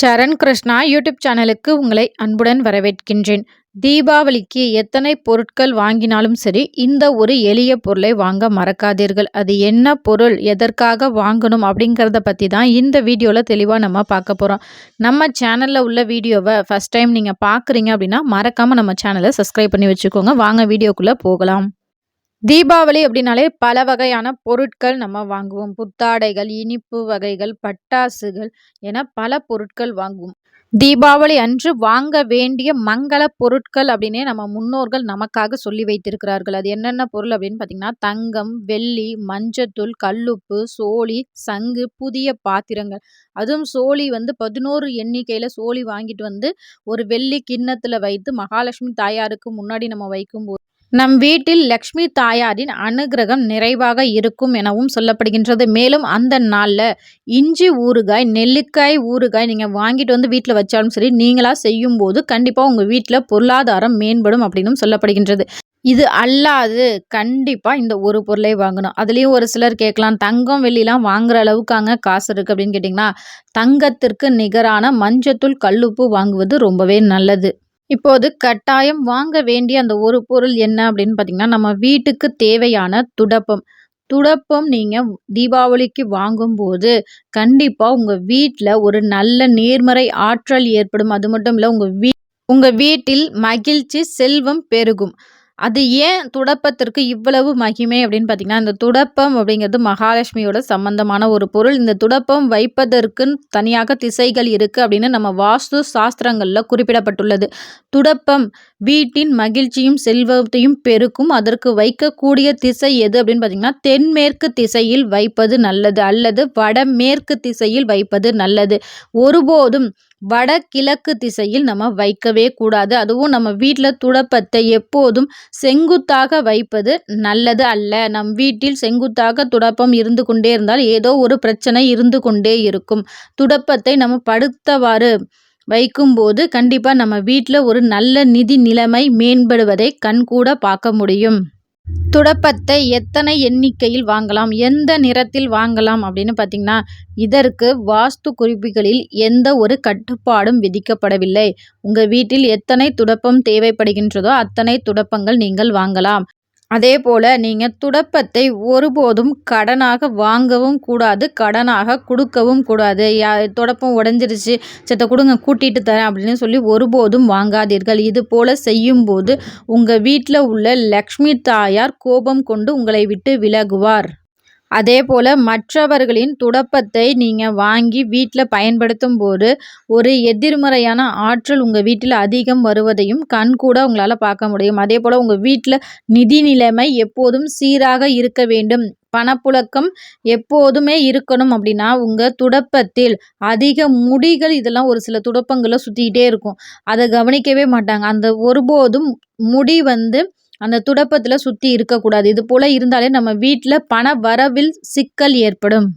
சரண் Krishna YouTube சேனலுக்கு உங்களை அன்புடன் வரவேற்கின்றேன். தீபாவளிக்கு எத்தனை பொருட்கள் வாங்கினாலும் சரி இந்த ஒரு எளிய பொருளை வாங்க மறக்காதீர்கள். அது என்ன பொருள் எதற்காக வாங்கணும் அப்படிங்கிறத பற்றி தான் இந்த வீடியோவில் தெளிவாக நம்ம பார்க்க போகிறோம் நம்ம சேனலில் உள்ள வீடியோவை ஃபஸ்ட் டைம் நீங்கள் பார்க்குறீங்க அப்படின்னா மறக்காமல் நம்ம சேனலை சப்ஸ்கிரைப் பண்ணி வச்சுக்கோங்க. வாங்க வீடியோக்குள்ளே போகலாம். தீபாவளி அப்படின்னாலே பல வகையான பொருட்கள் நம்ம வாங்குவோம். புத்தாடைகள் இனிப்பு வகைகள் பட்டாசுகள் என பல பொருட்கள் வாங்குவோம். தீபாவளி அன்று வாங்க வேண்டிய மங்கள பொருட்கள் அப்படின்னே நம்ம முன்னோர்கள் நமக்காக சொல்லி வைத்திருக்கிறார்கள். அது என்னென்ன பொருள் அப்படின்னு பார்த்தீங்கன்னா தங்கம் வெள்ளி மஞ்சத்தூள் கல்லுப்பு சோழி சங்கு புதிய பாத்திரங்கள். அதுவும் சோழி வந்து பதினோரு எண்ணிக்கையில் சோழி வாங்கிட்டு வந்து ஒரு வெள்ளி கிண்ணத்தில் வைத்து மகாலட்சுமி தாயாருக்கு முன்னாடி நம்ம வைக்கும்போது நம் வீட்டில் லக்ஷ்மி தாயாரின் அனுகிரகம் நிறைவாக இருக்கும் எனவும் சொல்லப்படுகின்றது. மேலும் அந்த நாளில் இஞ்சி ஊறுகாய் நெல்லிக்காய் ஊறுகாய் நீங்கள் வாங்கிட்டு வந்து வீட்டில் வச்சாலும் சரி நீங்களாக செய்யும்போது கண்டிப்பாக உங்கள் வீட்டில் பொருளாதாரம் மேம்படும் அப்படின்னு சொல்லப்படுகின்றது. இது அல்லாது கண்டிப்பாக இந்த ஒரு பொருளை வாங்கணும். அதுலேயும் ஒரு சிலர் கேட்கலாம் தங்கம் வெள்ளிலாம் வாங்குற அளவுக்கு அங்கே காசு இருக்குது அப்படின்னு கேட்டிங்கன்னா தங்கத்திற்கு நிகரான மஞ்சத்தூள் கல்லுப்பு வாங்குவது ரொம்பவே நல்லது. இப்போது கட்டாயம் வாங்க வேண்டிய அந்த ஒரு பொருள் என்ன அப்படின்னு பார்த்தீங்கன்னா நம்ம வீட்டுக்கு தேவையான துடப்பம். துடப்பம் நீங்கள் தீபாவளிக்கு வாங்கும்போது கண்டிப்பாக உங்கள் வீட்டில் ஒரு நல்ல நேர்மறை ஆற்றல் ஏற்படும். அது மட்டும் இல்லை உங்கள் வீ உங்கள் வீட்டில் மகிழ்ச்சி செல்வம் பெருகும். அது ஏன் துடப்பத்திற்கு இவ்வளவு மகிமை அப்படின்னு பார்த்தீங்கன்னா இந்த துடப்பம் அப்படிங்கிறது மகாலட்சுமியோட சம்பந்தமான ஒரு பொருள். இந்த துடப்பம் வைப்பதற்குன்னு தனியாக திசைகள் இருக்குது அப்படின்னு நம்ம வாஸ்து சாஸ்திரங்களில் குறிப்பிடப்பட்டுள்ளது. துடப்பம் வீட்டின் மகிழ்ச்சியும் செல்வத்தையும் பெருக்கும். அதற்கு வைக்கக்கூடிய திசை எது அப்படின்னு பார்த்தீங்கன்னா தென்மேற்கு திசையில் வைப்பது நல்லது அல்லது வடமேற்கு திசையில் வைப்பது நல்லது. ஒருபோதும் வடகிழக்கு திசையில் நம்ம வைக்கவே கூடாது. அதுவும் நம்ம வீட்டில் துடப்பத்தை எப்போதும் செங்குத்தாக வைப்பது நல்லது அல்ல. நம் வீட்டில் செங்குத்தாக துடப்பம் இருந்து கொண்டே இருந்தால் ஏதோ ஒரு பிரச்சனை இருந்து கொண்டே இருக்கும். துடப்பத்தை நம்ம படுத்தவாறு வைக்கும்போது கண்டிப்பாக நம்ம வீட்டில் ஒரு நல்ல நிதி நிலைமை மேம்படுவதை கண்கூட பார்க்க முடியும். துடப்பத்தை எத்தனை எண்ணிக்கையில் வாங்கலாம்? எந்த நிறத்தில் வாங்கலாம்? அப்படின்னு பார்த்தீங்கன்னா இதற்கு வாஸ்து குறிப்புகளில் எந்த ஒரு கட்டுப்பாடும் விதிக்கப்படவில்லை. உங்கள் வீட்டில் எத்தனை துடப்பம் தேவைப்படுகின்றதோ அத்தனை துடப்பங்கள் நீங்கள் வாங்கலாம். அதே போல் நீங்கள் துடப்பத்தை ஒருபோதும் கடனாக வாங்கவும் கூடாது கடனாக கொடுக்கவும் கூடாது. யா துடப்பம் உடஞ்சிருச்சு சத்த கொடுங்க கூட்டிகிட்டு தரேன் அப்படின்னு சொல்லி ஒருபோதும் வாங்காதீர்கள். இது போல் செய்யும்போது உங்கள் வீட்டில் உள்ள லக்ஷ்மி தாயார் கோபம் கொண்டு உங்களை விட்டு விலகுவார். அதே போல் மற்றவர்களின் துடப்பத்தை நீங்கள் வாங்கி வீட்டில் பயன்படுத்தும் போது ஒரு எதிர்மறையான ஆற்றல் உங்கள் வீட்டில் அதிகம் வருவதையும் கண் கூட உங்களால் பார்க்க முடியும். அதே போல் உங்கள் வீட்டில் நிதி நிலைமை எப்போதும் சீராக இருக்க வேண்டும். பணப்புழக்கம் எப்போதுமே இருக்கணும் அப்படின்னா உங்கள் துடப்பத்தில் அதிக முடிகள் இதெல்லாம் ஒரு சில துடப்பங்களில் சுற்றிக்கிட்டே இருக்கும். அதை கவனிக்கவே மாட்டாங்க. அந்த ஒருபோதும் முடி வந்து அந்த துடப்பத்தில் சுற்றி இருக்கக்கூடாது. இது போல் இருந்தாலே நம்ம வீட்டில் பண வரவில் சிக்கல் ஏற்படும்.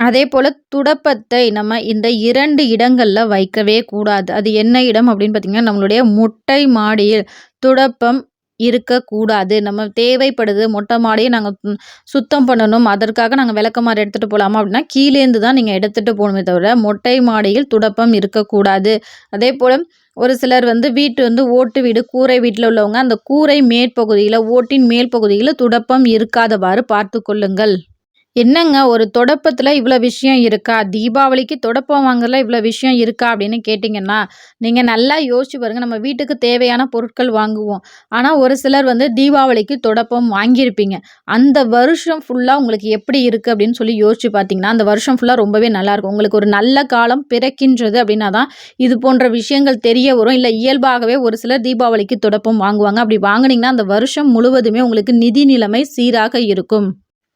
அதே போல் துடப்பத்தை நம்ம இந்த இரண்டு இடங்களில் வைக்கவே கூடாது. அது என்ன இடம் அப்படின்னு பார்த்திங்கன்னா நம்மளுடைய முட்டை மாடியில். துடப்பம் இருக்கக்கூடாது. நம்ம தேவைப்படுது மொட்டை மாடியை நாங்கள் சுத்தம் பண்ணணும். அதற்காக நாங்கள் விளக்கமாறு எடுத்துகிட்டு போகலாமா அப்படின்னா கீழேந்து தான் நீங்கள் எடுத்துகிட்டு போகணுமே தவிர மொட்டை மாடியில் துடப்பம் இருக்கக்கூடாது. அதே போல் ஒரு சிலர் வந்து வீட்டு வந்து ஓட்டு வீடு கூரை வீட்டில் உள்ளவங்க அந்த கூரை மேற்பகுதியில் ஓட்டின் மேல் பகுதியில் துடப்பம் இருக்காதவாறு பார்த்து கொள்ளுங்கள். என்னங்க ஒரு தொடப்பத்தில் இவ்வளோ விஷயம் இருக்கா? தீபாவளிக்கு தொடப்பம் வாங்குறதுல இவ்வளோ விஷயம் இருக்கா? அப்படின்னு கேட்டிங்கன்னா நீங்கள் நல்லா யோசிச்சு பாருங்கள் நம்ம வீட்டுக்கு தேவையான பொருட்கள் வாங்குவோம். ஆனால் ஒரு சிலர் வந்து தீபாவளிக்கு தொடப்பம் வாங்கியிருப்பீங்க. அந்த வருஷம் ஃபுல்லாக உங்களுக்கு எப்படி இருக்குது அப்படின்னு சொல்லி யோசிச்சு பார்த்தீங்கன்னா அந்த வருஷம் ஃபுல்லாக ரொம்பவே நல்லாயிருக்கும் உங்களுக்கு ஒரு நல்ல காலம் பிறக்கின்றது அப்படின்னா தான் இது போன்ற விஷயங்கள் தெரிய வரும். இல்லை இயல்பாகவே ஒரு சிலர் தீபாவளிக்கு தொடப்பம் வாங்குவாங்க. அப்படி வாங்கினீங்கன்னா அந்த வருஷம் முழுவதுமே உங்களுக்கு நிதி நிலைமை சீராக இருக்கும்.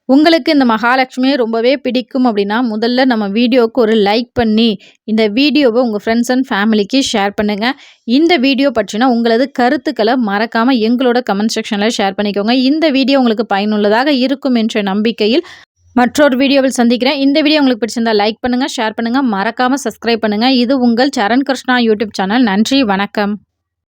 உங்களுக்கு இந்த மகாலட்சுமியை ரொம்பவே பிடிக்கும் அப்படின்னா முதல்ல நம்ம வீடியோவுக்கு ஒரு லைக் பண்ணி இந்த வீடியோவை உங்கள் ஃப்ரெண்ட்ஸ் அண்ட் ஃபேமிலிக்கு ஷேர் பண்ணுங்கள் இந்த வீடியோ பற்றினா உங்களது கருத்துக்களை மறக்காமல் எங்களோட கமெண்ட் செக்ஷனில் ஷேர் பண்ணிக்கோங்க. இந்த வீடியோ உங்களுக்கு பயனுள்ளதாக இருக்கும் என்ற நம்பிக்கையில் மற்றொரு வீடியோவில் சந்திக்கிறேன். இந்த வீடியோ உங்களுக்கு பிடிச்சிருந்தால் லைக் பண்ணுங்கள் ஷேர் பண்ணுங்கள் மறக்காமல் சப்ஸ்கிரைப் பண்ணுங்கள் இது உங்கள் சரண் கிருஷ்ணா யூடியூப் சேனல் நன்றி வணக்கம்.